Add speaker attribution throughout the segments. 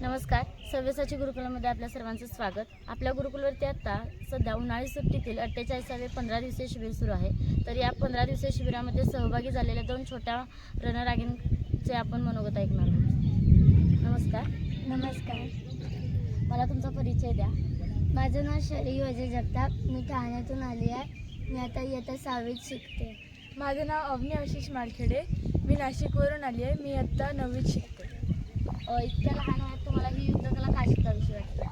Speaker 1: नमस्कार. सव्यसाची गुरुकुलामध्ये आपल्या सर्वांचं स्वागत. आपल्या गुरुकुलवरती आता सध्या उन्हाळी सुट्टीतील अठ्ठेचाळीसावे पंधरा दिवसीय शिबिर सुरू आहे. तर या पंधरा दिवसीय शिबिरामध्ये सहभागी झालेल्या दोन छोट्या रणरागींचे आपण मनोगत ऐकणार आहोत. नमस्कार.
Speaker 2: नमस्कार.
Speaker 1: मला तुमचा परिचय द्या.
Speaker 2: माझं नाव शरी अजय जगताप. मी ठाण्यातून आली आहे. मी आता इयत्ता सहावीत शिकते.
Speaker 3: माझं नाव अवनी आशिष मारखेडे मी नाशिकवरून आली आहे. मी आत्ता नववीत शिकते.
Speaker 1: इतक्या लहान वयात तुम्हाला ही युद्धकला का शिकावीशी वाटते?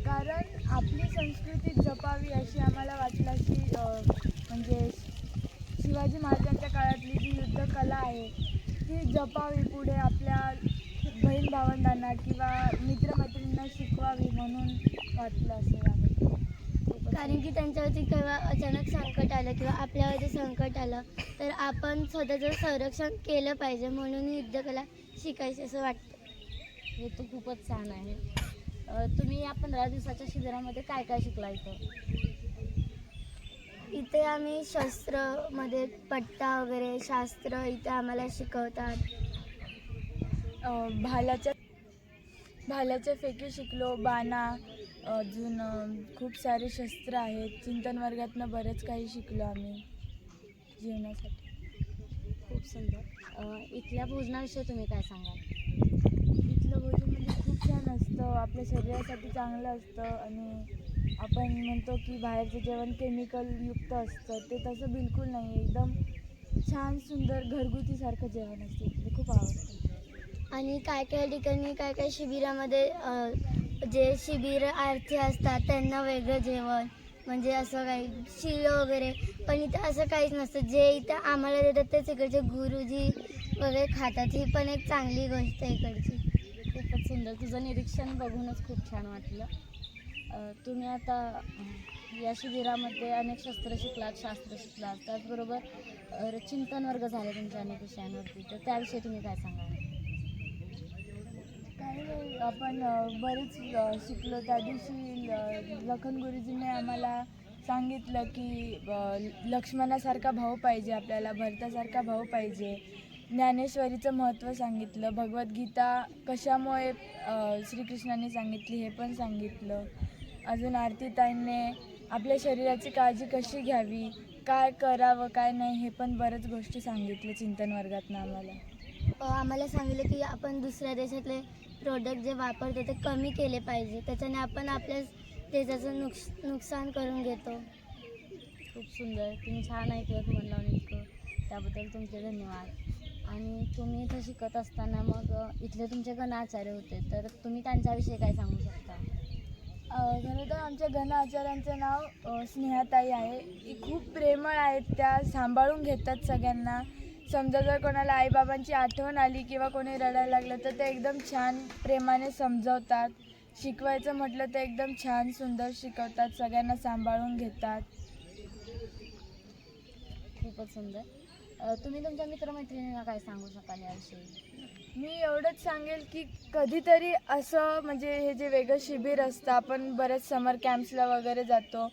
Speaker 3: कारण आपली संस्कृती जपावी अशी आम्हाला वाटलं की म्हणजे शिवाजी महाराजांच्या काळातली जी युद्धकला आहे ती जपावी पुढे आपल्या बहीण भावंडांना किंवा मित्रमैत्रिणींना शिकवावी म्हणून वाटलं असं आहे
Speaker 2: कारण की त्यांच्यावरती केव्हा अचानक संकट आलं किंवा आपल्यावरती संकट आलं तर आपण स्वतःचं संरक्षण केलं पाहिजे म्हणून युद्धकला शिकायची असं वाटतं.
Speaker 1: हे तर खूपच छान आहे. तुम्ही या पंधरा दिवसाच्या शिबिरामध्ये काय काय शिकला इथं?
Speaker 2: इथे आम्ही शस्त्रमध्ये पट्टा वगैरे शास्त्र इथे आम्हाला शिकवतात.
Speaker 3: अ, भाल्याच्या भाल्याच्या फेकी शिकलो बाणा अजून खूप सारे शस्त्र आहेत. चिंतन वर्गातनं बरेच काही शिकलो आम्ही जीवनासाठी.
Speaker 1: खूप सुंदर. इथल्या भोजनाविषयी तुम्ही काय सांगाल?
Speaker 3: इथलं भोजन म्हणजे खूप छान असतं. आपल्या शरीरासाठी चांगलं असतं आणि आपण म्हणतो की बाहेरचं जेवण केमिकल युक्त असतं. ते तसं बिलकुल नाही. एकदम छान सुंदर घरगुतीसारखं जेवण असतं. इथलं खूप आवडतं.
Speaker 2: आणि काय काय ठिकाणी काय काय शिबिरामध्ये जे शिबिर आरती असतात त्यांना वेगळं जेवण. म्हणजे असं काही शिळ वगैरे. पण इथं असं काहीच नसतं. जे इथं आम्हाला देतात तेच इकडचे गुरुजी वगैरे खातात. ही पण एक चांगली गोष्ट आहे इकडची.
Speaker 1: खूपच सुंदर. तुझं निरीक्षण बघूनच खूप छान वाटलं. अ, तुम्ही आता या शिबिरामध्ये अनेक शस्त्र शिकलात शास्त्र शिकलात. त्याचबरोबर अ, चिंतन वर्ग झाले तुमच्या अनेक विषयांवरती. तर त्याविषयी तुम्ही काय सांगाल?
Speaker 3: आपण बरेच शिकलो. त्या दिवशी लखन गुरुजींनी आम्हाला सांगितलं की लक्ष्मणासारखा भाऊ पाहिजे आपल्याला भरतासारखा भाऊ पाहिजे. ज्ञानेश्वरीचं महत्त्व सांगितलं. भगवद्गीता कशामुळे श्रीकृष्णाने सांगितली हे पण सांगितलं. अजून आरतीताईंनी आपल्या शरीराची काळजी कशी घ्यावी काय करावं काय नाही हे पण बऱ्याच गोष्टी सांगितलं चिंतन वर्गातनं आम्हाला.
Speaker 2: आम्हाला सांगितलं की आपण दुसऱ्या देशातले प्रोडक्ट जे वापरतो ते कमी केले पाहिजे. त्याच्याने आपण आपल्या देशाचं नुकस नुकसान करून घेतो.
Speaker 1: खूप सुंदर. तुम्ही छान ऐकलत मन लावून इतकं त्याबद्दल तुमचे धन्यवाद. आणि तुम्ही इथं शिकत असताना मग इथले तुमचे गणाचार्य होते. तर तुम्ही त्यांच्याविषयी काय सांगू शकता?
Speaker 3: अ, खरं तर आमच्या गण आचार्यांचं नाव स्नेहाताई आहे. ही खूप प्रेमळ आहेत. त्या सांभाळून घेतात सगळ्यांना. समजा जर कोणाला आईबाबांची आठवण आली किंवा कोणी रडायला लागलं तर ते एकदम छान प्रेमाने समजवतात. शिकवायचं म्हटलं तर एकदम छान सुंदर शिकवतात. सगळ्यांना सांभाळून घेतात.
Speaker 1: खूपच सुंदर. अ, तुम्ही तुमच्या मित्रमैत्रिणींना काय सांगू शकाल याविषयी?
Speaker 3: मी एवढंच सांगेल की कधीतरी असं म्हणजे हे जे वेगळं शिबिर असतं आपण बऱ्याच समर कॅम्प्सला वगैरे जातो.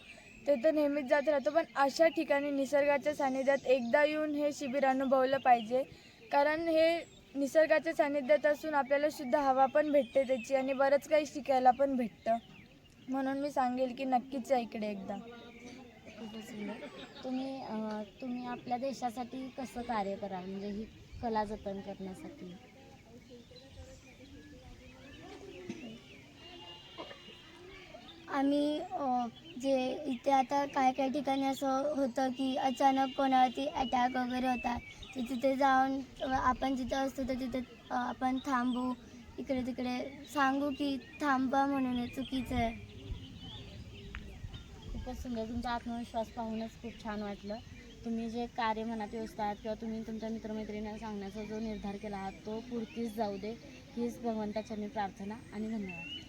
Speaker 3: ते तर नेहमीच जात राहतो पण अशा ठिकाणी निसर्गाच्या सानिध्यात एकदा येऊन हे शिबिर अनुभवलं पाहिजे. कारण हे निसर्गाच्या सानिध्यात असून आपल्याला शुद्ध हवा पण भेटते त्याची आणि बरंच काही शिकायला पण भेटतं. म्हणून मी सांगेल की नक्कीच या इकडे एकदा.
Speaker 1: खूपच सुंदर. तुम्ही अ, तुम्ही आपल्या देशासाठी कसं कार्य कराल? म्हणजे ही कला जतन करण्यासाठी.
Speaker 2: आम्ही अ, जे इथे आता काय काय ठिकाणी असं होतं की अचानक कोणावरती अटॅक वगैरे होतात. तर तिथे जाऊन आपण जिथं असतो तर तिथे आपण थांबू. इकडे तिकडे सांगू की थांबा म्हणून चुकीचं आहे.
Speaker 1: खूपच सुंदर. तुमचा आत्मविश्वास पाहूनच खूप छान वाटलं. तुम्ही जे कार्य मनात व्यवस्था आहात किंवा तुम्ही तुमच्या मित्रमैत्रिणींना सांगण्याचा जो निर्धार केला आहात तो पूर्तीच जाऊ दे. हीच भगवंताचरणी प्रार्थना आणि धन्यवाद.